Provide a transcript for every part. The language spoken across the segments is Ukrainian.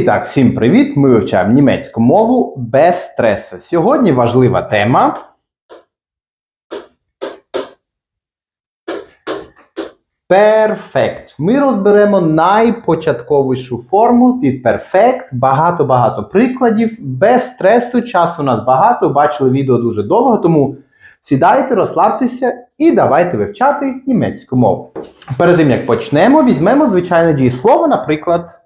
І так, всім привіт! Ми вивчаємо німецьку мову без стресу. Сьогодні важлива тема. Перфект. Ми розберемо найпочатковішу форму від перфект. Багато-багато прикладів. Без стресу. Часу у нас багато. Бачили відео дуже довго, тому сідайте, розслабтеся і давайте вивчати німецьку мову. Перед тим як почнемо, візьмемо звичайне дієслово, наприклад.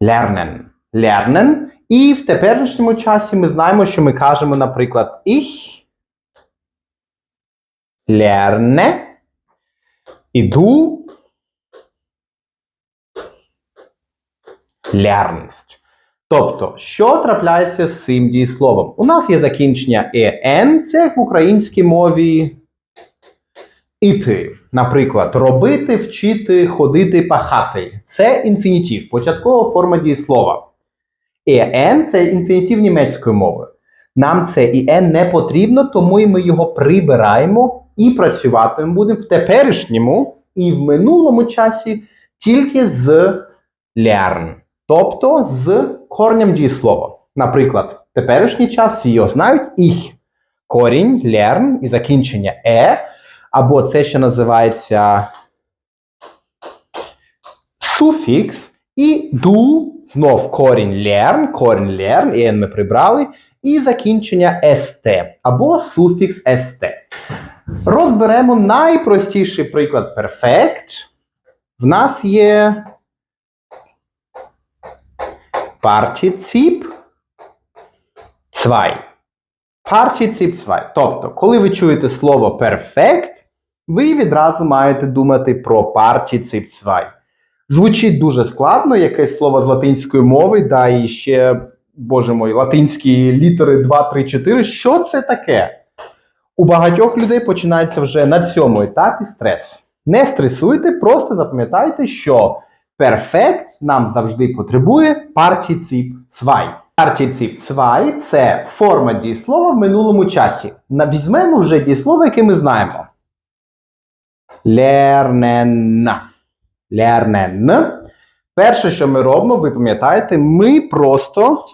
Lernen. Lernen. І в теперішньому часі ми знаємо, що ми кажемо, наприклад, ich lerne і du lernst. Тобто, що трапляється з цим дієсловом? У нас є закінчення en, це як в українській мові іти. Наприклад, робити, вчити, ходити, пахати. Це інфінітив, початкова форма дієслова. En – це інфінітив німецької мови. Нам це en не потрібно, тому і ми його прибираємо і працювати будемо в теперішньому і в минулому часі тільки з lernen. Тобто з корнем дієслова. Наприклад, теперішній час його знають ich. Корінь, lern і закінчення е, або це, що називається суфікс, і du, знов корінь lern, корінь lern, і ми прибрали, і закінчення st, або суфікс st. Розберемо найпростіший приклад перфект. В нас є партіціп 2. Партіціп 2. Тобто, коли ви чуєте слово перфект, ви відразу маєте думати про партіціп 2. Звучить дуже складно, якесь слово з латинської мови, да і ще, боже мой, латинські літери 2, 3, 4. Що це таке? У багатьох людей починається вже на цьому етапі стрес. Не стресуйте, просто запам'ятайте, що перфект нам завжди потребує партіціп 2. Партіціп 2 – це форма дієслова в минулому часі. Візьмемо вже дієслово, яке ми знаємо. Lernen. Lernen. Перше, що ми робимо, ви пам'ятаєте, ми просто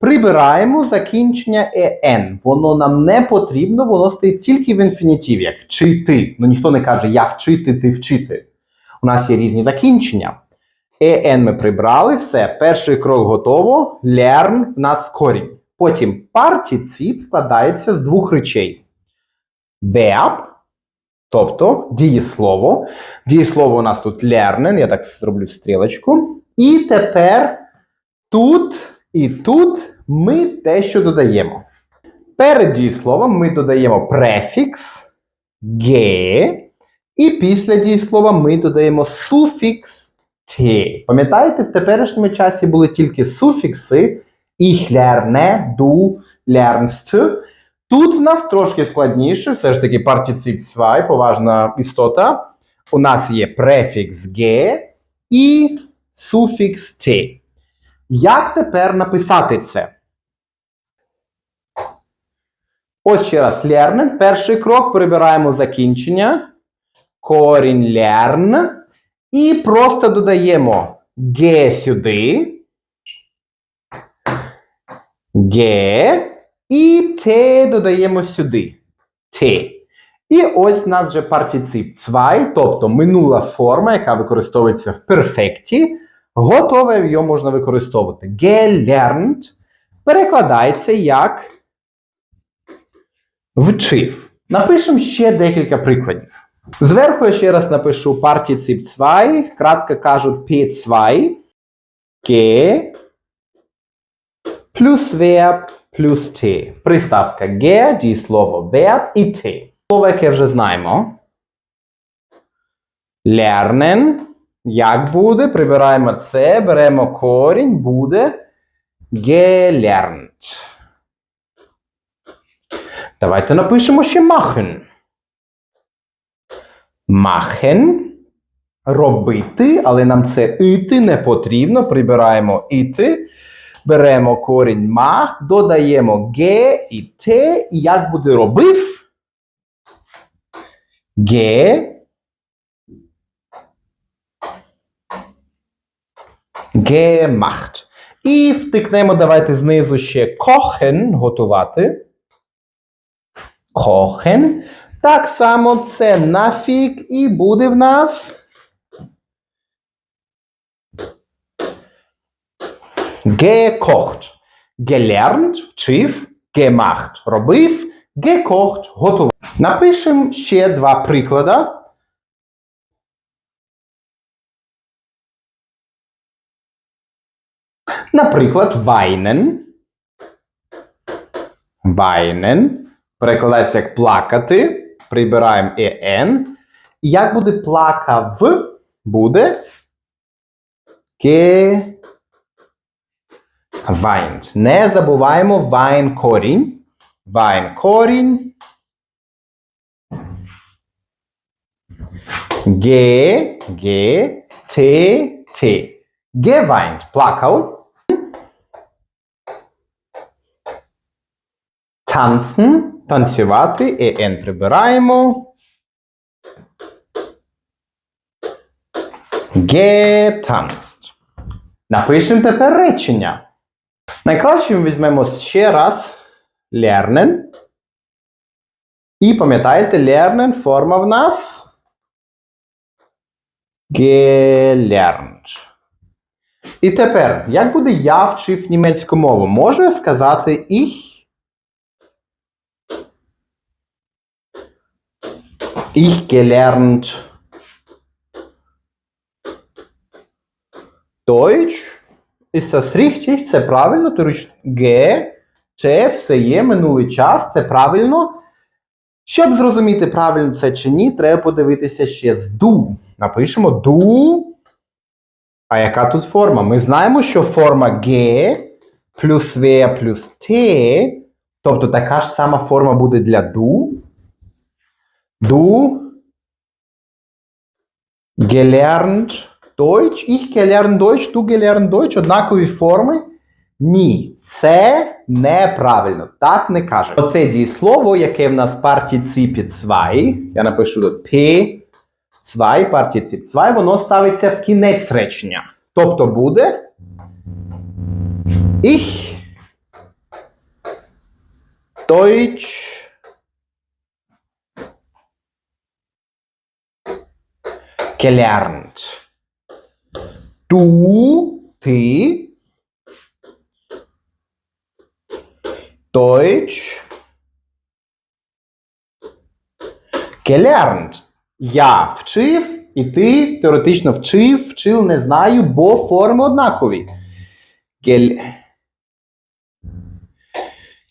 прибираємо закінчення en. Воно нам не потрібно, воно стоїть тільки в інфінітиві, як вчити. Ну ніхто не каже я вчити, ти вчити. У нас є різні закінчення. En ми прибрали, все. Перший крок готово. Learn в нас корінь. Потім партіціп складається з двох речей. Verb, тобто дієслово. Дієслово у нас тут lernen, я так зроблю стрілочку. І тепер тут і тут ми те, що додаємо. Перед дієсловом ми додаємо префікс «ге», і після дієслова ми додаємо суфікс «те». Пам'ятаєте, в теперішньому часі були тільки суфікси «ich lerne», «du lernst». Тут в нас трошки складніше, все ж таки партіцип 2, поважна істота. У нас є префікс «ге» і суфікс «те». Як тепер написати це? Ось ще раз lernen. Перший крок прибираємо закінчення. Корінь learn. І просто додаємо ге сюди. Ге. І те додаємо сюди. Те. І ось у нас вже партіцип 2, тобто минула форма, яка використовується в перфекті. Готове його можна використовувати. Gelernt перекладається як вчив. Напишемо ще декілька прикладів. Зверху я ще раз напишу партіцип 2, кратко кажуть P2, G, плюс verb, плюс T. Приставка G, дієслово verb і T. Слово, яке вже знаємо. Lernen. Як буде? Прибираємо це, беремо корінь, буде gelernt. Давайте напишемо ще machen. Machen. Робити, але нам це іти не потрібно. Прибираємо іти. Беремо корінь мах, додаємо ге і те. І як буде робив? Ге Gemacht. І втикнемо давайте знизу ще kochen, готувати. Kochen. Так само це нафік і буде в нас. Gekocht. Gelernt, вчив, gemacht, робив, gekocht, готував. Напишемо ще два приклади. Наприклад, weinen. Weinen. Перекладається як плакати. Прибираємо «en». І як буде плакав? Буде ге weint. Не забуваємо wein корінь. Wein корінь. Ге, ге, те, те. Geweint. Плакав. Tanzen. Танцювати. «en» прибираємо. Getanzt. Напишемо тепер речення. Найкраще ми візьмемо ще раз lernen. І пам'ятаєте, lernen форма в нас gelernt. І тепер, як буде я вчив німецьку мову? Можу я сказати ich? Ich gelernt Deutsch. Ist das richtig? Це правильно, що Г, це все є минулий час, це правильно. Щоб зрозуміти, правильно це чи ні, треба подивитися ще з ду. Напишемо ду. А яка тут форма? Ми знаємо, що форма Г плюс В плюс Т, тобто така ж сама форма буде для ду. Du gelernt Deutsch, ich gelernt Deutsch, du gelernt Deutsch, однакові форми? Ні, це неправильно. Так не кажуть. Оце дієслово, яке в нас партіципі 2, я напишу тут P2, партіцип 2, воно ставиться в кінець речення. Тобто буде Ich Deutsch gelernt. Du, ти, Deutsch, gelernt. Я вчив, і ти теоретично вчив, вчив, не знаю, бо форми однакові. Гел...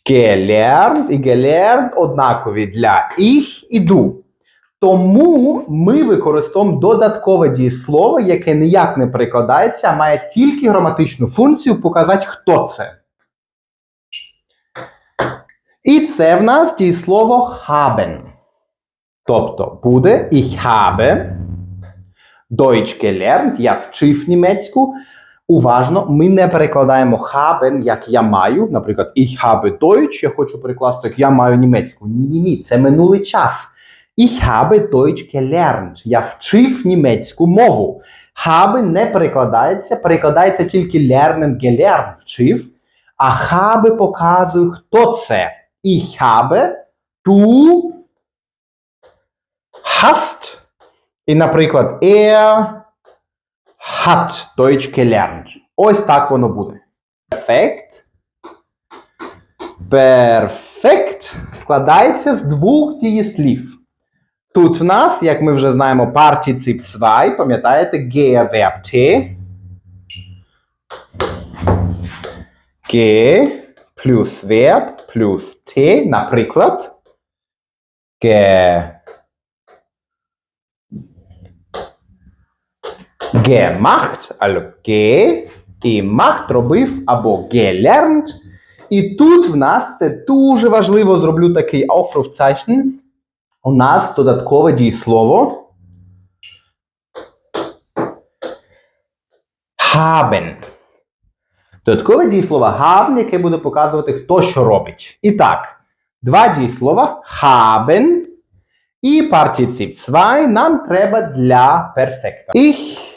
Gelernt і gelernt однакові для ich і du. Тому ми використовуємо додаткове дієслово, яке ніяк не перекладається, а має тільки граматичну функцію показати, хто це. І це в нас дієслово haben. Тобто буде ich habe Deutsch gelernt, я вчив німецьку. Уважно, ми не перекладаємо haben, як я маю. Наприклад, ich habe Deutsch, я хочу перекласти, як я маю німецьку. Ні, ні, ні, це минулий час. Ich habe Deutsch gelernt. Я вчив німецьку мову. Habe не перекладається, перекладається тільки lernen, gelernt, вчив. А habe показує, хто це. Ich habe, du hast. І, наприклад, er hat Deutsch gelernt. Ось так воно буде. Перфект. Перфект складається з двох дієслів. Тут в нас, як ми вже знаємо, партіцип 2, пам'ятаєте, Geverb T. G плюс verb плюс T, наприклад. Ge... Gemacht, also Ge і macht робив або gelernt. І тут в нас це дуже важливо, зроблю такий Aufrufzeichen у нас додаткове дієслово haben. Додаткове дієслово haben, яке буде показувати, хто що робить. І так, два дієслова haben і партіців 2 нам треба для перфекта. Ich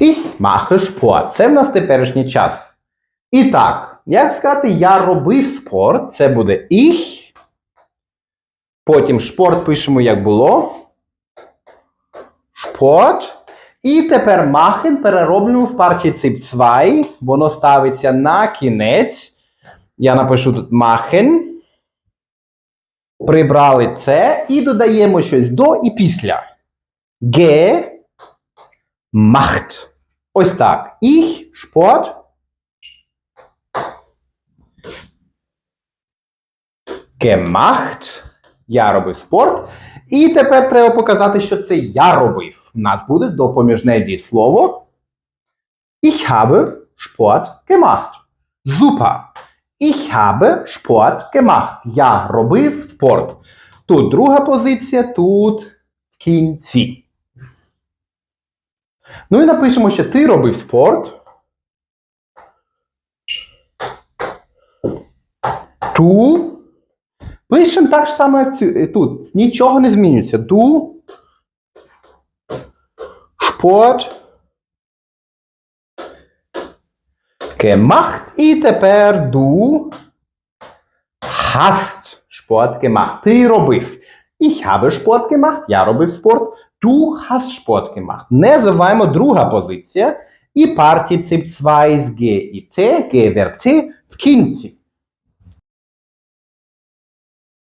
Ich mache Sport. Це в нас теперішній час. І так як сказати, я робив спорт, це буде ich. Потім спорт пишемо, як було. Спорт. І тепер machen перероблюємо в партiciп 2. Воно ставиться на кінець. Я напишу тут machen. Прибрали це і додаємо щось до і після. Ge macht. Ось так. Ich Sport. Gemacht. Я робив спорт. І тепер треба показати, що це я робив. У нас буде допоміжне дієслово. Ich habe Sport gemacht. Super. Ich habe Sport gemacht. Я робив спорт. Тут друга позиція, тут в кінці. Ну і напишемо, що ти робив спорт. Ту. Пишемо так ж само, як ці- е, тут. Нічого не змінюється. Ду. Спорт. Gemacht. І тепер ду. Hast Sport gemacht. Ти робив. Ich habe Sport gemacht. Я робив спорт. Du hast Sport gemacht. Не забуваємо друга позиція. І партiciп 2 з G і T, G verb T в кінці.